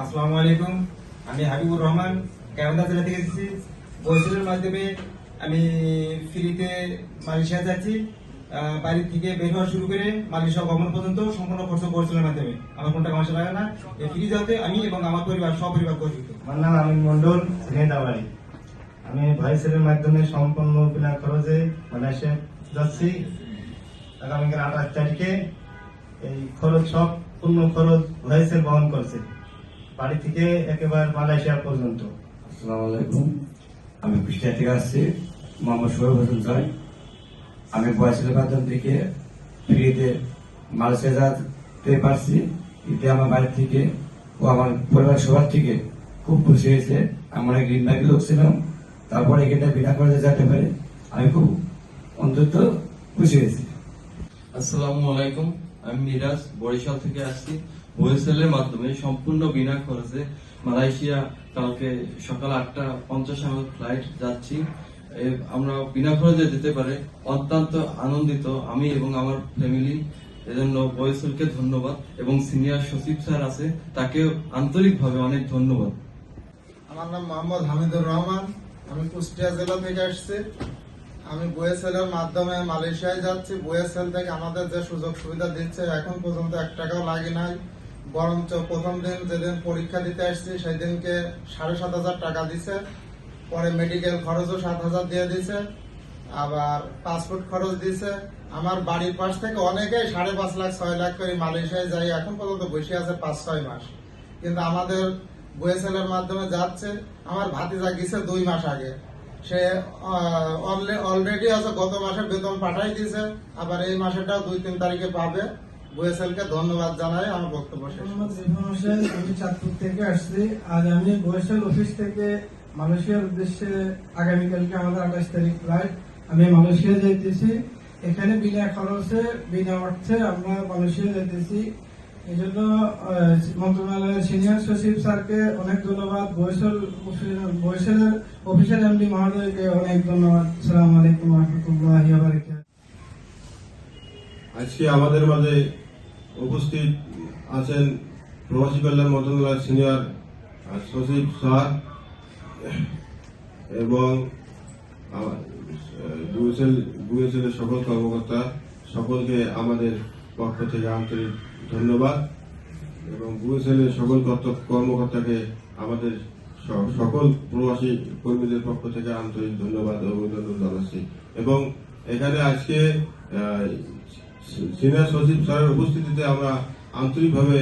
আসসালামু আলাইকুম। আমি হাবিবুর রহমান গাইবান্ধা জেলা থেকে এসেছি। বৈশালের মাধ্যমে আমি ফ্রিতে মালয়েশিয়া যাচ্ছি। আহ, বাড়ি থেকে বের হওয়া শুরু করে মালয়েশিয়া গমন পর্যন্ত সম্পূর্ণ খরচ বৈশালের মাধ্যমে। আমার কোনো টাকা লাগে না। এই ফ্রি যাতে আমি এবং আমার পরিবার সব সপরিবার গর্বিত। আমার নাম আমিন মন্ডল ঝিনেদাবাড়ি আমি ভয়েসের মাধ্যমে সম্পূর্ণ বিনা খরচে মালয়েশিয়া যাচ্ছি। আগামীকাল আঠাশ তারিখে এই খরচ সব পূর্ণ খরচ ভয়েসের বহন করছে। বাড়ি থেকে একেবারে মালয়েশিয়া পর্যন্ত। আসসালামু আলাইকুম। আমি কুষ্টিয়া থেকে আসছি। মোহাম্মদ সোহেব হোসেন জয় আমি বয়সের মাধ্যম থেকে ফ্রিতে মালয়েশিয়া যেতে পারছি। এতে আমার বাড়ি থেকে ও আমার পরিবার সবার থেকে খুব খুশি হয়েছে। আমরা গ্রিন ব্যাগের লোক ছিলাম। তারপরে এখানটা বিনা করে যেতে পারে। আমি খুব অন্তত খুশি হয়েছি। আসসালামু আলাইকুম। আমি মিরাজ বরিশাল থেকে আসছি। ওয়েসেলের মাধ্যমে সম্পূর্ণ বিনা খরচে মালয়েশিয়া কালকে সকাল আটটা পঞ্চাশ আমার ফ্লাইট যাচ্ছি। আমরা বিনা খরচে যেতে পারে। অত্যন্ত আনন্দিত আমি এবং আমার ফ্যামিলি এজন্য ওয়েসেলকে ধন্যবাদ এবং সিনিয়র সচিব স্যার আছে তাকে আন্তরিকভাবে অনেক ধন্যবাদ। আমার নাম মোহাম্মদ হামিদুর রহমান, আমি কুষ্টিয়া জেলা থেকে আসছি। আমি বুয়েসেলের মাধ্যমে মালয়েশিয়ায় যাচ্ছি। বুয়েসেল থেকে আমাদের যে সুযোগ সুবিধা দিচ্ছে, এখন পর্যন্ত এক টাকাও লাগে নাই। বরঞ্চ প্রথম দিন যেদিন পরীক্ষা দিতে আসছি সেই দিনকে সাড়ে সাত হাজার টাকা দিছে। পরে মেডিকেল খরচও সাত হাজার দিয়ে দিছে। আবার পাসপোর্ট খরচ দিছে। আমার বাড়ির পাশ থেকে অনেকেই সাড়ে পাঁচ লাখ, ছয় লাখ করে মালয়েশিয়ায় যাই এখন পর্যন্ত বসে আছে পাঁচ, ছয় মাস। কিন্তু আমাদের বুয়েসেলের মাধ্যমে যাচ্ছে। আমার ভাতিজা গেছে দুই মাস আগে। সে অলরেডি আছে গত মাসে বেতন পাঠাই দিয়েছে আবার এই মাসেটাও দুই, তিন তারিখে পাবে। বুয়েসেলকে ধন্যবাদ জানাই আমার বক্তব্য আমি চাঁদপুর থেকে আসছি। আজ আমি বরিশাল অফিস থেকে মালয়েশিয়ার উদ্দেশ্যে আগামীকালকে আমাদের আঠাশ তারিখ ফ্লাইট। আমি মালয়েশিয়া যাইতেছি। এখানে বিনা খরচে বিনা অর্থে আমরা মালয়েশিয়া যাইতেছি। এই জন্য মন্ত্রণালয়ের সিনিয়র সচিব স্যারকে অনেক ধন্যবাদ। বরিশাল অফিস- বরিশালের অফিসার এমডি মহোদয়কে অনেক ধন্যবাদ। সালাম আলাইকুম রহমতুল্লাহ আজকে আমাদের মাঝে উপস্থিত আছেন প্রবাসী কল্যাণ মন্ত্রণালয়ের সিনিয়র সচিব স্যার এবং বুয়েসেল সকল কর্মকর্তা, সকলকে আমাদের পক্ষ থেকে আন্তরিক ধন্যবাদ এবং বুয়েসেলের সকল কর্মকর্তাকে আমাদের সকল প্রবাসী কর্মীদের পক্ষ থেকে আন্তরিক ধন্যবাদ, অভিনন্দন জানাচ্ছি। এবং এখানে আজকে সিনিয়র সচিব স্যারের উপস্থিতিতে আমরা আন্তরিকভাবে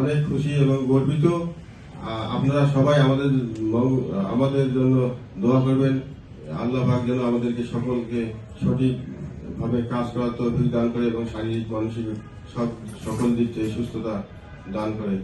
অনেক খুশি এবং গর্বিত। আপনারা সবাই আমাদের আমাদের জন্য দোয়া করবেন। আল্লাহ পাক যেন আমাদেরকে সকলকে সঠিকভাবে কাজ করার তৌফিক দান করে এবং শারীরিক, মানসিক সব সকল দিক থেকে সুস্থতা দান করে।